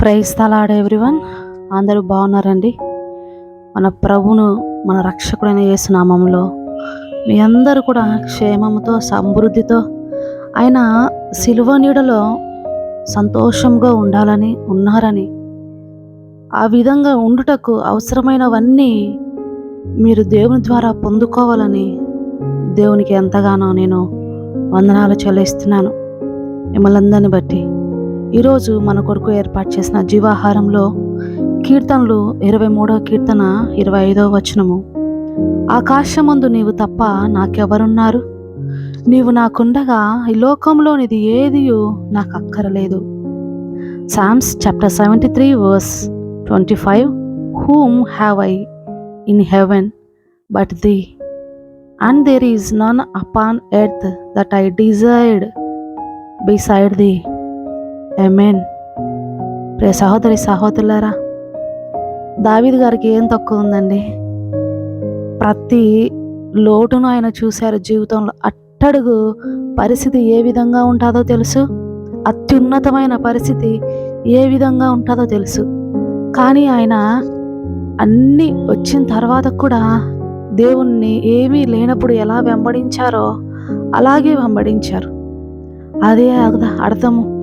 Praise Talada everyone అందరూ బాగున్నారండి. మన ప్రభును మన రక్షకుడైన యేసునామంలో మీ అందరూ కూడా క్షేమంతో సమృద్ధితో ఆయన సిలువ నీడలో సంతోషంగా ఉండాలని ఉన్నారని ఆ విధంగా ఉండుటకు అవసరమైనవన్నీ మీరు దేవుని ద్వారా పొందుకోవాలని దేవునికి ఎంతగానో నేను వందనాలు చెల్లిస్తున్నాను. మిమ్మల్ని అందరిని బట్టి ఈరోజు మన కొరకు ఏర్పాటు చేసిన జీవాహారంలో కీర్తనలు ఇరవై మూడవ కీర్తన ఇరవై ఐదవ వచనము. ఆకాశమందు నీవు తప్ప నాకెవరున్నారు? నీవు నాకుండగా ఈ లోకంలోనిది ఏది నాకు అక్కరలేదు psalms chapter seventy three verse twenty five whom have I in heaven but thee and there is none upon earth that I desired beside thee amen pray సహోదరి సహోదరులారా దావిద్ గారికి ఏం తక్కువ ఉందండి? ప్రతి లోటును ఆయన చూశారు జీవితంలో. అట్టడుగు పరిస్థితి ఏ విధంగా ఉంటుందో తెలుసు. అత్యున్నతమైన పరిస్థితి ఏ విధంగా ఉంటుందో తెలుసు. కానీ ఆయన అన్నీ వచ్చిన తర్వాత కూడా దేవుణ్ణి ఏమీ లేనప్పుడు ఎలా వెంబడించారో అలాగే వెంబడించారు. అదే అర్థము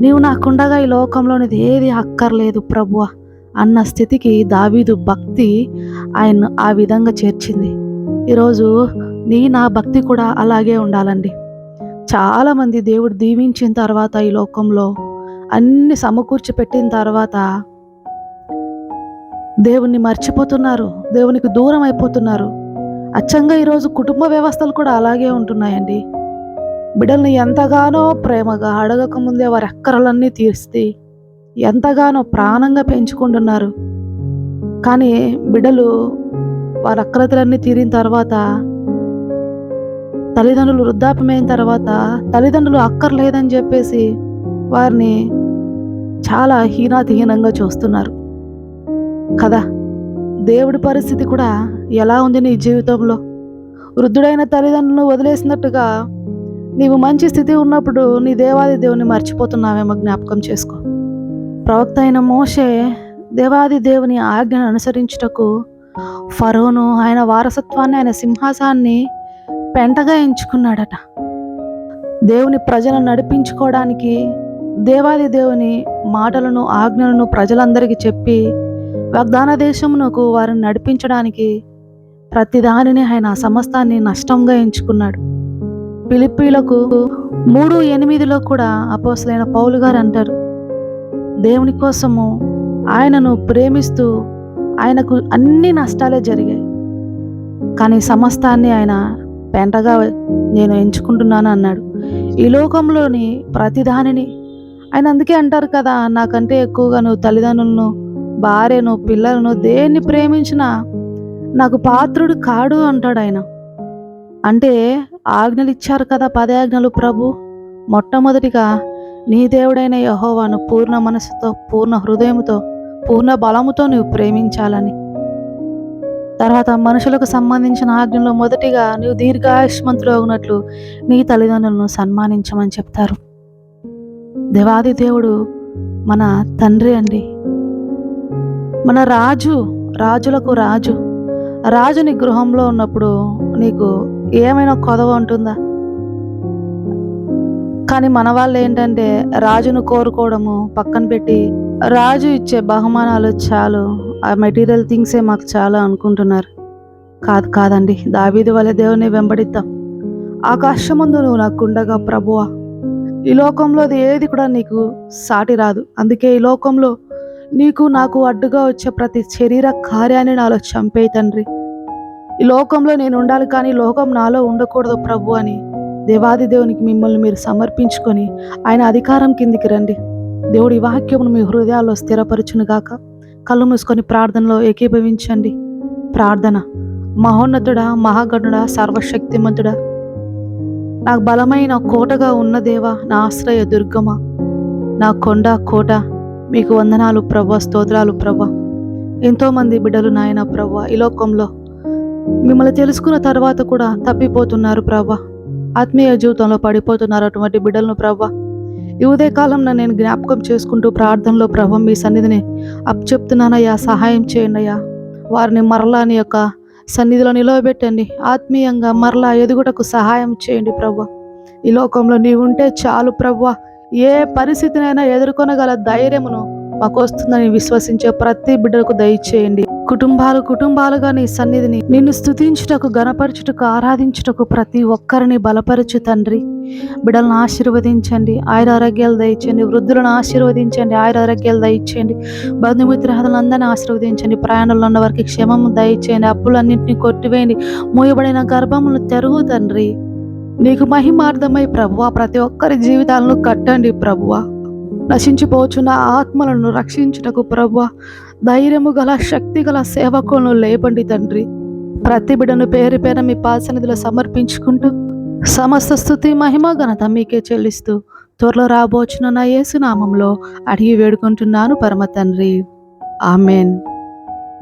నీవు నాకుండగా ఈ లోకంలోనిది ఏది అక్కర్లేదు ప్రభువ అన్న స్థితికి దావీదు భక్తి ఆయన ఆ విధంగా చేర్చింది. ఈరోజు నీ నా భక్తి కూడా అలాగే ఉండాలండి. చాలామంది దేవుడు దీవించిన తర్వాత ఈ లోకంలో అన్ని సమకూర్చి పెట్టిన తర్వాత దేవుణ్ణి మర్చిపోతున్నారు దేవునికి దూరం అయిపోతున్నారు. అచ్చంగా ఈరోజు కుటుంబ వ్యవస్థలు కూడా అలాగే ఉంటున్నాయండి. బిడ్డల్ని ఎంతగానో ప్రేమగా అడగక ముందే వారి అక్కరలన్నీ తీర్చి ఎంతగానో ప్రాణంగా పెంచుకుంటున్నారు. కానీ బిడ్డలు వారి అక్రతలన్నీ తీరిన తర్వాత తల్లిదండ్రులు వృద్ధాప్యమైన తర్వాత తల్లిదండ్రులు అక్కర్లేదని చెప్పేసి వారిని చాలా హీనాతిహీనంగా చూస్తున్నారు. కదా దేవుడి పరిస్థితి కూడా ఎలా ఉంది నీ జీవితంలో? వృద్ధుడైన తల్లిదండ్రులను వదిలేసినట్టుగా నీవు మంచి స్థితి ఉన్నప్పుడు నీ దేవాది దేవుని మర్చిపోతున్నావేమో జ్ఞాపకం చేసుకో. ప్రవక్త అయిన మోషే దేవాది దేవుని ఆజ్ఞను అనుసరించుటకు ఫరోను ఆయన వారసత్వాన్ని ఆయన సింహాసాన్ని పెంటగా ఎంచుకున్నాడట. దేవుని ప్రజలను నడిపించుకోవడానికి దేవాది దేవుని మాటలను ఆజ్ఞలను ప్రజలందరికీ చెప్పి వాగ్దాన దేశమునకు వారిని నడిపించడానికి ప్రతి దానిని ఆయన సమస్తాన్ని నష్టంగా ఎంచుకున్నాడు. పిలిపిలకు మూడు ఎనిమిదిలో కూడా అపోసలైన పౌలు గారు అంటారు. దేవుని కోసము ఆయనను ప్రేమిస్తూ ఆయనకు అన్ని నష్టాలే జరిగాయి. కానీ సమస్తాన్ని ఆయన పెంటగా నేను ఎంచుకుంటున్నాను అన్నాడు. ఈ లోకంలోని ప్రతిదానిని ఆయన అందుకే అంటారు కదా నాకంటే ఎక్కువగా నువ్వు తల్లిదండ్రులను భార్యను పిల్లలను దేన్ని ప్రేమించినా నాకు పాత్రుడు కాడు అంటాడు ఆయన. అంటే ఆజ్ఞలు ఇచ్చారు కదా పదే ప్రభు. మొట్టమొదటిగా నీ దేవుడైన యహోవాను పూర్ణ మనసుతో పూర్ణ హృదయంతో పూర్ణ బలముతో నువ్వు ప్రేమించాలని. తర్వాత మనుషులకు సంబంధించిన ఆజ్ఞలో మొదటిగా నువ్వు దీర్ఘాయుష్మంతుడు ఉన్నట్లు నీ తల్లిదండ్రులను సన్మానించమని చెప్తారు. దేవాది దేవుడు మన తండ్రి అండి. మన రాజు రాజులకు రాజు. రాజు నీ గృహంలో ఉన్నప్పుడు నీకు ఏమైనా కొదవ ఉంటుందా? కానీ మన వాళ్ళు ఏంటంటే రాజును కోరుకోవడము పక్కన పెట్టి రాజు ఇచ్చే బహుమానాలు చాలు ఆ మెటీరియల్ థింగ్సే మాకు చాలా అనుకుంటున్నారు. కాదు కాదండి. దావీది వల్ల దేవుని వెంబడిద్దాం. ఆకాశముందు నువ్వు నాకుండగా ప్రభువా. ఈ లోకంలో అది ఏది కూడా నీకు సాటి రాదు. అందుకే ఈ లోకంలో నీకు నాకు అడ్డుగా వచ్చే ప్రతి శరీర కార్యాన్ని నాలో చంపే తండ్రి. ఈ లోకంలో నేను ఉండాలి కానీ లోకం నాలో ఉండకూడదు ప్రభు అని దేవాది దేవునికి మిమ్మల్ని మీరు సమర్పించుకొని ఆయన అధికారం కిందికి రండి. దేవుడి వాక్యమును మీ హృదయాల్లో స్థిరపరచును గాక కళ్ళు మూసుకొని ప్రార్థనలో ఏకీభవించండి. ప్రార్థన. మహోన్నతుడా మహాగణుడా సర్వశక్తిమంతుడా. నాకు బలమైన కోటగా ఉన్న దేవా నా ఆశ్రయ దుర్గమా. నా కొండ కోట మీకు వందనాలు ప్రభ స్తోత్రాలు ప్రభ. ఎంతోమంది బిడ్డలు నాయన ప్రభ ఈ లోకంలో మిమ్మల్ని తెలుసుకున్న తర్వాత కూడా తప్పిపోతున్నారు ప్రభా ఆత్మీయ జీవితంలో పడిపోతున్నారు అటువంటి బిడ్డలను ప్రభా ఈ ఉదయకాలంలో నేను జ్ఞాపకం చేసుకుంటూ ప్రార్థనలో ప్రభు మీ సన్నిధిని అప్పచెప్తున్నానయ్యా సహాయం చేయండి అయ్యా వారిని మరలా నీ యొక్క సన్నిధిలో నిలవబెట్టండి. ఆత్మీయంగా మరలా ఎదుగుటకు సహాయం చేయండి ప్రభా ఈ లోకంలో నీవు ఉంటే చాలు ప్రభు ఏ పరిస్థితినైనా ఎదుర్కొనగల ధైర్యమును మాకు వస్తుందని విశ్వసించే ప్రతి బిడ్డలకు దయచేయండి. కుటుంబాలు కుటుంబాలుగా నీ సన్నిధిని నిన్ను స్తుతించుటకు గణపరచుటకు ఆరాధించుటకు ప్రతి ఒక్కరిని బలపరచు తండ్రి. బిడ్డలను ఆశీర్వదించండి. ఆయుర ఆరోగ్యాలు దయచేయండి. వృద్ధులను ఆశీర్వదించండి. ఆయుర ఆరోగ్యాలు దయచేయండి బంధుమిత్రులందరినీ ఆశీర్వదించండి. ప్రయాణంలో ఉన్న వారికి క్షేమము దయచేయండి. అప్పులన్నింటినీ కొట్టివేయండి. మూయబడిన గర్భములు తెరుగు తండ్రి. నీకు మహిమార్థమై ప్రభువా ప్రతి ఒక్కరి జీవితాలను కట్టండి ప్రభువా. నశించిపోచున్న ఆత్మలను రక్షించుటకు ప్రభు ధైర్యము గల శక్తి గల సేవకులను లేపండి తండ్రి. ప్రతి బిడ్డను పేరు పేర మీ పాసనిధిలో సమర్పించుకుంటూ సమస్త స్థుతి మహిమ ఘనత మీకే చెల్లిస్తూ త్వరలో రాబోచున్న నా యేసునామంలో అడిగి వేడుకుంటున్నాను పరమ తండ్రి. ఆమెన్.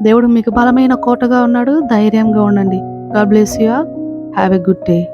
దేవుడు మీకు బలమైన కోటగా ఉన్నాడు ధైర్యంగా ఉండండి. God bless you have a good day.